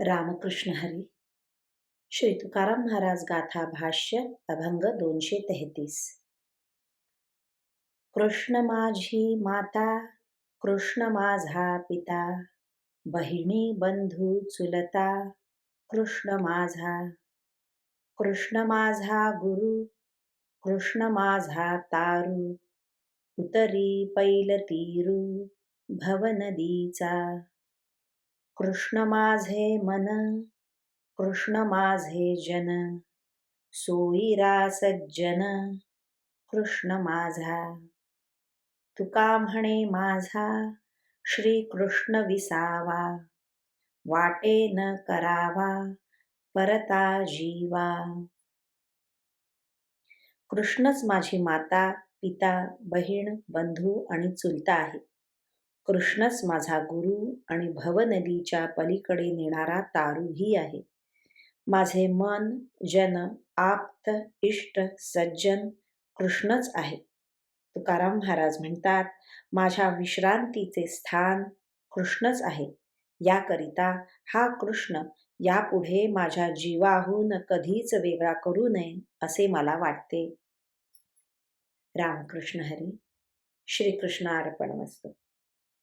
रामकृष्ण हरी। श्री तुकाराम महाराज गाथा भाष्य अभंग दोनशे तेहतीस। कृष्ण माझी माता कृष्ण माझा पिता बहिणी बंधू चुलता कृष्ण माझा। कृष्ण माझा गुरु कृष्ण माझा तारू उतरी पैल तीरू भवनदीचा। कृष्ण माझे मन कृष्ण माझे जन सोयीरा सज्जन कृष्ण माझा. तुका म्हणे माझा श्री कृष्ण विसावा वाटे न करावा परता जीवा. कृष्णच माझी माता पिता बहीण बंधू आणि चुलता आहे. कृष्णच माझा गुरु आणि भवनदीच्या पलीकडे नेणारा तारूही आहे. माझे मन जन आप्त इष्ट सज्जन कृष्णच आहे. तुकाराम महाराज म्हणतात माझ्या विश्रांतीचे स्थान कृष्णच आहे. याकरिता हा कृष्ण यापुढे माझ्या जीवाहून कधीच वेगळा करू नये असे मला वाटते. रामकृष्ण हरी. श्रीकृष्ण अर्पण वस्तू